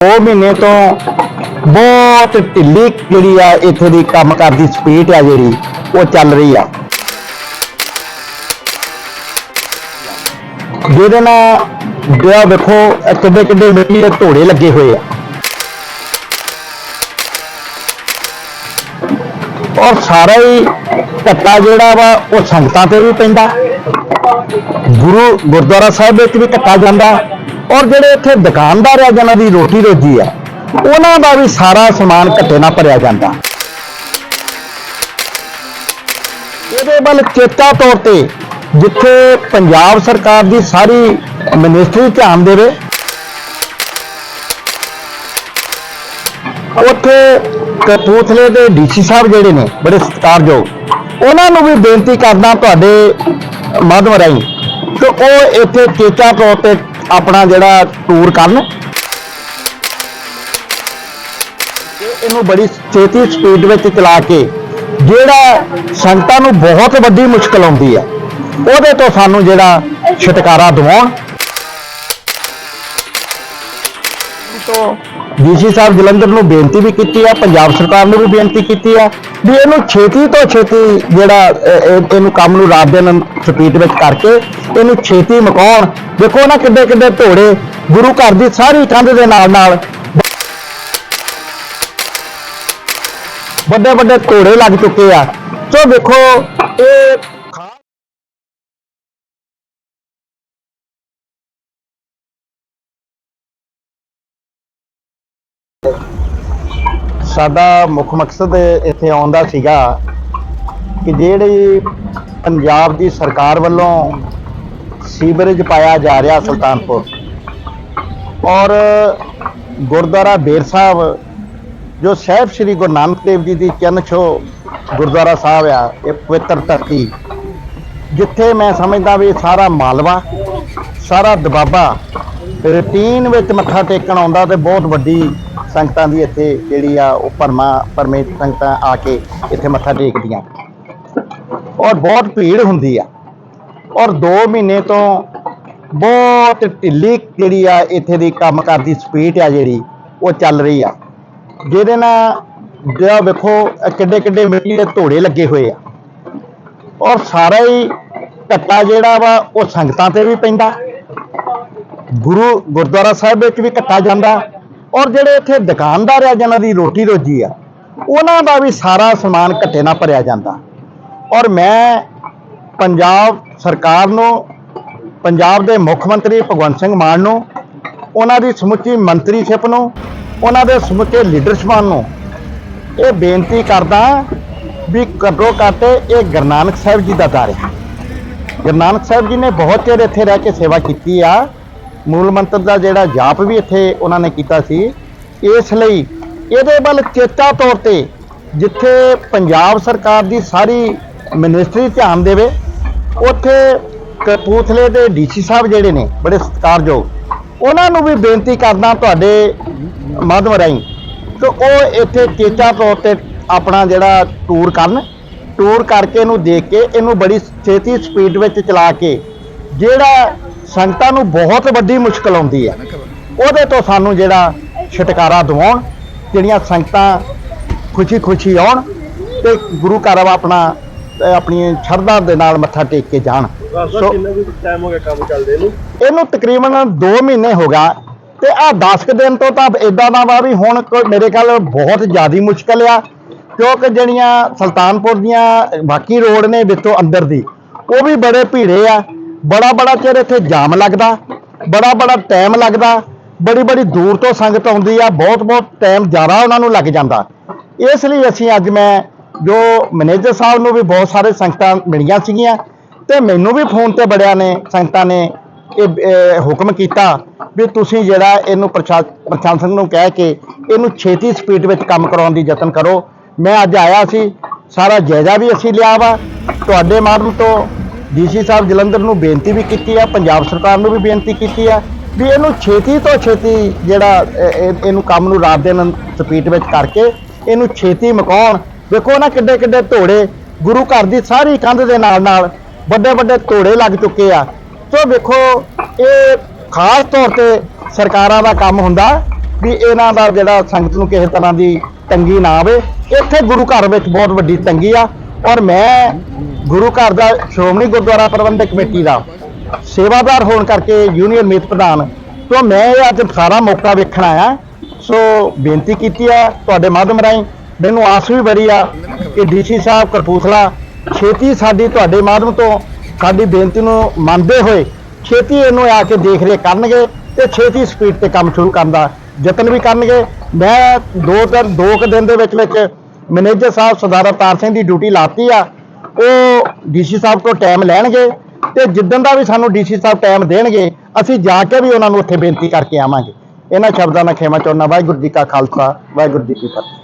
2 ਮਹੀਨੇ ਤੋਂ ਬਹੁਤ ਢਿੱਲੀ ਜਿਹੜੀ ਆ ਇੱਥੇ ਦੀ ਕੰਮ ਕਰਦੀ ਸਪੀਡ ਆ ਜਿਹੜੀ, ਉਹ ਚੱਲ ਰਹੀ ਆ। ਜਿਹਦੇ ਨਾਲ ਜਿਹੜਾ ਵੇਖੋ ਕਿੱਡੇ ਕਿੱਡੇ ਮਿੱਟੀ ਦੇ ਢੋੜੇ ਲੱਗੇ ਹੋਏ ਆ। ਔਰ ਸਾਰਾ ਹੀ ਘੱਟਾ ਜਿਹੜਾ ਵਾ, ਉਹ ਸੰਗਤਾਂ ਤੇ ਵੀ ਪੈਂਦਾ। ਗੁਰੂ ਗੁਰਦੁਆਰਾ ਸਾਹਿਬ ਵਿੱਚ ਵੀ ਘੱਟਾ ਜਾਂਦਾ। ਔਰ ਜਿਹੜੇ ਇੱਥੇ ਦੁਕਾਨਦਾਰ ਆ, ਜਿਹਨਾਂ ਦੀ ਰੋਟੀ ਰੋਜੀ ਆ, ਉਹਨਾਂ ਦਾ ਵੀ ਸਾਰਾ ਸਮਾਨ ਘੱਟੇ ਨਾਲ ਭਰਿਆ ਜਾਂਦਾ। ਇਹਦੇ ਵੱਲ ਚੇਤਾ ਤੌਰ ਤੇ ਜਿੱਥੇ ਪੰਜਾਬ ਸਰਕਾਰ ਦੀ ਸਾਰੀ ਮਿਨਿਸਟਰੀ ਧਿਆਨ ਦੇਵੇ, ਉੱਥੇ ਕਪੂਰਥਲੇ ਦੇ ਡੀਸੀ ਸਾਹਿਬ ਜਿਹੜੇ ਨੇ, ਬੜੇ ਸਤਿਕਾਰਯੋਗ, ਉਹਨਾਂ ਨੂੰ ਵੀ ਬੇਨਤੀ ਕਰਦਾ ਤੁਹਾਡੇ ਮਾਧਵ ਰਾਹੀਂ ਕਿ ਉਹ ਇੱਥੇ ਚੇਚਾ ਤੌਰ ਤੇ ਆਪਣਾ ਜਿਹੜਾ ਟੂਰ ਕਰਨ। ਇਹਨੂੰ ਬੜੀ ਛੇਤੀ ਸਪੀਡ ਵਿੱਚ ਚਲਾ ਕੇ, ਜਿਹੜਾ ਸੰਗਤਾਂ ਨੂੰ ਬਹੁਤ ਵੱਡੀ ਮੁਸ਼ਕਲ ਆਉਂਦੀ ਹੈ, ਉਹਦੇ ਤੋਂ ਸਾਨੂੰ ਜਿਹੜਾ ਛੁਟਕਾਰਾ ਦਿਵਾਉਣ। ਤੋਂ ਡੀਸੀ ਸਾਹਿਬ ਜਲੰਧਰ ਨੂੰ ਬੇਨਤੀ ਵੀ ਕੀਤੀ ਆ, ਪੰਜਾਬ ਸਰਕਾਰ ਨੂੰ ਵੀ ਬੇਨਤੀ ਕੀਤੀ ਆ ਵੀ ਇਹਨੂੰ ਛੇਤੀ ਤੋਂ ਛੇਤੀ ਜਿਹੜਾ ਇਹਨੂੰ ਕੰਮ ਨੂੰ ਰਾਤ ਦਿਨ ਸਪੀਡ ਵਿੱਚ ਕਰਕੇ ਇਹਨੂੰ ਛੇਤੀ ਮੁਕਾਉਣ। ਦੇਖੋ ਨਾ ਕਿੱਡੇ ਕਿੱਡੇ ਢੋੜੇ ਗੁਰੂ ਘਰ ਦੀ ਸਾਰੀ ਕੰਧ ਦੇ ਨਾਲ ਨਾਲ ਵੱਡੇ ਵੱਡੇ ਢੋੜੇ ਲੱਗ ਚੁੱਕੇ ਆ। ਸੋ ਦੇਖੋ, ਇਹ ਸਾਡਾ ਮੁੱਖ ਮਕਸਦ ਇੱਥੇ ਆਉਣ ਦਾ ਸੀਗਾ ਕਿ ਜਿਹੜੀ ਪੰਜਾਬ ਦੀ ਸਰਕਾਰ ਵੱਲੋਂ ਸੀਵਰੇਜ ਪਾਇਆ ਜਾ ਰਿਹਾ ਸੁਲਤਾਨਪੁਰ ਔਰ ਗੁਰਦੁਆਰਾ ਬੇਰ ਸਾਹਿਬ, ਜੋ ਸਾਹਿਬ ਸ੍ਰੀ ਗੁਰੂ ਨਾਨਕ ਦੇਵ ਜੀ ਦੀ ਚਰਨ ਛੋ ਗੁਰਦੁਆਰਾ ਸਾਹਿਬ ਆ, ਇਹ ਪਵਿੱਤਰ ਧਰਤੀ, ਜਿੱਥੇ ਮੈਂ ਸਮਝਦਾ ਵੀ ਸਾਰਾ ਮਾਲਵਾ, ਸਾਰਾ ਦਬਾਬਾ ਰੂਟੀਨ ਵਿੱਚ ਮੱਥਾ ਟੇਕਣ ਆਉਂਦਾ ਤੇ ਬਹੁਤ ਵੱਡੀ ਸੰਗਤਾਂ ਦੀ ਇੱਥੇ ਜਿਹੜੀ ਆ ਉਹ ਪਰਮਾ ਪਰਮੇਤ ਸੰਗਤਾਂ ਆ ਕੇ ਇੱਥੇ ਮੱਥਾ ਟੇਕਦੀਆਂ। ਔਰ ਬਹੁਤ ਭੀੜ ਹੁੰਦੀ ਆ। ਔਰ 2 ਮਹੀਨੇ ਤੋਂ ਬਹੁਤ ਢਿੱਲੀ ਜਿਹੜੀ ਆ ਇੱਥੇ ਦੀ ਕੰਮ ਕਰਦੀ ਸਪੀਡ ਆ ਜਿਹੜੀ, ਉਹ ਚੱਲ ਰਹੀ ਆ। ਜਿਹਦੇ ਨਾਲ ਜਿਹੜਾ ਵੇਖੋ ਕਿੱਡੇ ਕਿੱਡੇ ਮਿੱਟੀ ਦੇ ਢੋੜੇ ਲੱਗੇ ਹੋਏ ਆ। ਔਰ ਸਾਰਾ ਹੀ ਘੱਟਾ ਜਿਹੜਾ ਵਾ, ਉਹ ਸੰਗਤਾਂ ਤੇ ਵੀ ਪੈਂਦਾ। ਗੁਰੂ ਗੁਰਦੁਆਰਾ ਸਾਹਿਬ ਵਿੱਚ ਵੀ ਘੱਟਾ ਜਾਂਦਾ। ਔਰ ਜਿਹੜੇ ਇੱਥੇ ਦੁਕਾਨਦਾਰ ਆ, ਜਿਨ੍ਹਾਂ ਦੀ ਰੋਟੀ ਰੋਜੀ ਆ, ਉਹਨਾਂ ਦਾ ਵੀ ਸਾਰਾ ਸਮਾਨ ਘੱਟੇ ਨਾਲ ਭਰਿਆ ਜਾਂਦਾ। ਔਰ ਮੈਂ ਪੰਜਾਬ ਸਰਕਾਰ ਨੂੰ, ਪੰਜਾਬ ਦੇ ਮੁੱਖ ਮੰਤਰੀ ਭਗਵੰਤ ਸਿੰਘ ਮਾਨ ਨੂੰ, ਉਹਨਾਂ ਦੀ ਸਮੁੱਚੀ ਮੰਤਰੀਸ਼ਿਪ ਨੂੰ, ਉਹਨਾਂ ਦੇ ਸਮੁੱਚੇ ਲੀਡਰਸ਼ਿਪਾਂ ਨੂੰ ਇਹ ਬੇਨਤੀ ਕਰਦਾ ਵੀ ਘੱਟੋ ਘੱਟ ਇਹ ਗੁਰੂ ਨਾਨਕ ਸਾਹਿਬ ਜੀ ਦਾ ਦਰ ਹੈ ਗੁਰੂ ਨਾਨਕ ਸਾਹਿਬ ਜੀ ਨੇ ਬਹੁਤ ਚਿਰ ਇੱਥੇ ਰਹਿ ਕੇ ਸੇਵਾ ਕੀਤੀ ਆ। ਮੂਲ ਮੰਤਰ ਦਾ ਜਿਹੜਾ ਜਾਪ ਵੀ ਇੱਥੇ ਉਹਨਾਂ ਨੇ ਕੀਤਾ ਸੀ, ਇਸ ਲਈ ਇਹਦੇ ਵੱਲ ਚੇਤਾ ਤੌਰ ਤੇ ਜਿੱਥੇ ਪੰਜਾਬ ਸਰਕਾਰ ਦੀ ਸਾਰੀ ਮਿਨਿਸਟਰੀ ਧਿਆਨ ਦੇਵੇ, ਉੱਥੇ ਕਪੂਰਥਲੇ ਦੇ ਡੀਸੀ ਸਾਹਿਬ ਜਿਹੜੇ ਨੇ, ਬੜੇ ਸਤਿਕਾਰਯੋਗ, ਉਹਨਾਂ ਨੂੰ ਵੀ ਬੇਨਤੀ ਕਰਦਾ ਤੁਹਾਡੇ ਮਾਧਵ ਰਾਹੀਂ ਕਿ ਉਹ ਇੱਥੇ ਚੇਚਾ ਤੌਰ ਤੇ ਆਪਣਾ ਜਿਹੜਾ ਟੂਰ ਕਰਨ ਟੂਰ ਕਰਕੇ ਇਹਨੂੰ ਦੇਖ ਕੇ ਇਹਨੂੰ ਬੜੀ ਛੇਤੀ ਸਪੀਡ ਵਿੱਚ ਚਲਾ ਕੇ ਜਿਹੜਾ ਸੰਗਤਾਂ ਨੂੰ ਬਹੁਤ ਵੱਡੀ ਮੁਸ਼ਕਲ ਆਉਂਦੀ ਹੈ। ਉਹਦੇ ਤੋਂ ਸਾਨੂੰ ਜਿਹੜਾ ਛੁਟਕਾਰਾ ਦਿਵਾਉਣ ਜਿਹੜੀਆਂ ਸੰਗਤਾਂ ਖੁਸ਼ੀ-ਖੁਸ਼ੀ ਆਉਣ ਤੇ ਗੁਰੂ ਘਰ ਆਪਣਾ ਆਪਣੀ ਸ਼ਰਧਾ ਦੇ ਨਾਲ ਮੱਥਾ ਟੇਕ ਕੇ ਜਾਣ। ਸੋ ਕਿੰਨਾ ਵੀ ਟਾਈਮ ਹੋ ਗਿਆ ਕੰਮ ਚੱਲਦੇ ਨੂੰ? ਇਹਨੂੰ ਤਕਰੀਬਨ 2 ਮਹੀਨੇ ਹੋ ਗਿਆ ਤੇ ਆ 10 ਕੁ ਦਿਨ ਤੋਂ ਤਾਂ ਇਦਾਂ ਦਾ ਵਾ ਵੀ ਹੁਣ ਮੇਰੇ ਖਿਆਲ ਬਹੁਤ ਜ਼ਿਆਦੀ ਮੁਸ਼ਕਲ ਆ ਕਿਉਂਕਿ ਜਿਹੜੀਆਂ ਸੁਲਤਾਨਪੁਰ ਦੀਆਂ ਬਾਕੀ ਰੋਡ ਨੇ ਵਿੱਚੋਂ ਅੰਦਰ ਦੀ ਉਹ ਵੀ ਬੜੇ ਭੀੜੇ ਆ। ਬੜਾ ਬੜਾ ਚਿਰ ਇੱਥੇ ਜਾਮ ਲੱਗਦਾ ਬੜਾ ਬੜਾ ਟਾਈਮ ਲੱਗਦਾ ਬੜੀ ਬੜੀ ਦੂਰ ਤੋਂ ਸੰਗਤ ਆਉਂਦੀ ਆ ਬਹੁਤ ਬਹੁਤ ਟਾਈਮ ਜ਼ਿਆਦਾ ਉਹਨਾਂ ਨੂੰ ਲੱਗ ਜਾਂਦਾ। ਇਸ ਲਈ ਅਸੀਂ ਅੱਜ ਮੈਂ, ਜੋ ਮੈਨੇਜਰ ਸਾਹਿਬ ਨੂੰ ਵੀ ਬਹੁਤ ਸਾਰੇ ਸੰਗਤਾਂ ਮਿਲੀਆਂ ਸੀਗੀਆਂ, ਤੇ ਮੈਨੂੰ ਵੀ ਫੋਨ ਤੇ ਬੜਿਆਂ ਨੇ, ਸੰਗਤਾਂ ਨੇ ਇਹ ਹੁਕਮ ਕੀਤਾ ਵੀ ਤੁਸੀਂ ਜਿਹੜਾ ਇਹਨੂੰ ਪ੍ਰਸ਼ਾ- ਪ੍ਰਸ਼ਾਸਨ ਨੂੰ ਕਹਿ ਕੇ ਇਹਨੂੰ ਛੇਤੀ ਸਪੀਡ ਵਿੱਚ ਕੰਮ ਕਰਾਉਣ ਦੀ ਯਤਨ ਕਰੋ। ਮੈਂ ਅੱਜ ਆਇਆ ਸੀ, ਸਾਰਾ ਜਾਇਜ਼ਾ ਵੀ ਅਸੀਂ ਲਿਆ ਵਾ। ਤੁਹਾਡੇ ਮਾਧਿਅਮ ਤੋਂ ਡੀਸੀ ਸਾਹਿਬ ਜਲੰਧਰ ਨੂੰ ਬੇਨਤੀ ਵੀ ਕੀਤੀ ਆ, ਪੰਜਾਬ ਸਰਕਾਰ ਨੂੰ ਵੀ ਬੇਨਤੀ ਕੀਤੀ ਆ ਵੀ ਇਹਨੂੰ ਛੇਤੀ ਤੋਂ ਛੇਤੀ ਜਿਹੜਾ ਇਹਨੂੰ ਕੰਮ ਨੂੰ ਰਾਤ ਦੇ ਦਿਨ ਸਪੀਡ ਵਿੱਚ ਕਰਕੇ ਇਹਨੂੰ ਛੇਤੀ ਮੁਕਾਉਣ। ਦੇਖੋ ਨਾ ਕਿੱਡੇ ਕਿੱਡੇ ਧੋੜੇ ਗੁਰੂ ਘਰ ਦੀ ਸਾਰੀ ਕੰਧ ਦੇ ਨਾਲ ਨਾਲ ਵੱਡੇ ਵੱਡੇ ਢੋੜੇ ਲੱਗ ਚੁੱਕੇ ਆ। ਸੋ ਵੇਖੋ, ਇਹ ਖਾਸ ਤੌਰ ਤੇ ਸਰਕਾਰਾਂ ਦਾ ਕੰਮ ਹੁੰਦਾ ਵੀ ਇਹਨਾਂ ਦਾ ਜਿਹੜਾ ਸੰਗਤ ਨੂੰ ਕਿਸੇ ਤਰ੍ਹਾਂ ਦੀ ਤੰਗੀ ਨਾ ਆਵੇ। ਇੱਥੇ ਗੁਰੂ ਘਰ ਵਿੱਚ ਬਹੁਤ ਵੱਡੀ ਤੰਗੀ ਆ ਔਰ ਮੈਂ ਗੁਰੂ ਘਰ ਦਾ ਸ਼੍ਰੋਮਣੀ ਗੁਰਦੁਆਰਾ ਪ੍ਰਬੰਧਕ ਕਮੇਟੀ ਦਾ ਸੇਵਾਦਾਰ ਹੋਣ ਕਰਕੇ ਯੂਨੀਅਨ ਮੀਤ ਪ੍ਰਧਾਨ। ਤੋਂ ਮੈਂ ਇਹ ਅੱਜ ਸਾਰਾ ਮੌਕਾ ਵੇਖਣ ਆਇਆ। ਸੋ ਬੇਨਤੀ ਕੀਤੀ ਆ ਤੁਹਾਡੇ ਮਾਧਿਅਮ ਰਾਹੀਂ। ਮੈਨੂੰ ਆਸ ਵੀ ਬੜੀ ਆ ਕਿ ਡੀਸੀ ਸਾਹਿਬ ਕਰਪੂਥਲਾ ਛੇਤੀ ਸਾਡੀ ਤੁਹਾਡੇ ਮਾਧਿਅਮ ਤੋਂ ਸਾਡੀ ਬੇਨਤੀ ਨੂੰ ਮੰਨਦੇ ਹੋਏ ਛੇਤੀ ਇਹਨੂੰ ਆ ਕੇ ਦੇਖ ਰੇਖ ਕਰਨਗੇ ਤੇ ਛੇਤੀ ਸਪੀਡ ਤੇ ਕੰਮ ਸ਼ੁਰੂ ਕਰਨ ਦਾ ਯਤਨ ਵੀ ਕਰਨਗੇ। ਮੈਂ ਦੋ ਤਿੰਨ ਦੋ ਕੁ ਦਿਨ ਦੇ ਵਿੱਚ ਵਿੱਚ ਮੈਨੇਜਰ ਸਾਹਿਬ ਸਰਦਾਰ ਅਵਤਾਰ ਸਿੰਘ ਦੀ ਡਿਊਟੀ ਲਾਤੀ ਆ। ਉਹ ਡੀਸੀ ਸਾਹਿਬ ਤੋਂ ਟਾਈਮ ਲੈਣਗੇ ਤੇ ਜਿੱਦਣ ਦਾ ਵੀ ਸਾਨੂੰ ਡੀਸੀ ਸਾਹਿਬ ਟਾਈਮ ਦੇਣਗੇ, ਅਸੀਂ ਜਾ ਕੇ ਵੀ ਉਹਨਾਂ ਨੂੰ ਉੱਥੇ ਬੇਨਤੀ ਕਰਕੇ ਆਵਾਂਗੇ। ਇਹਨਾਂ ਸ਼ਬਦਾਂ ਨਾਲ ਖੇਮਾ ਚਾਹੁੰਦਾ, ਵਾਹਿਗੁਰੂ ਜੀ ਕਾ ਖਾਲਸਾ, ਵਾਹਿਗੁਰੂ ਜੀ ਕੀ ਫਤਿਹ।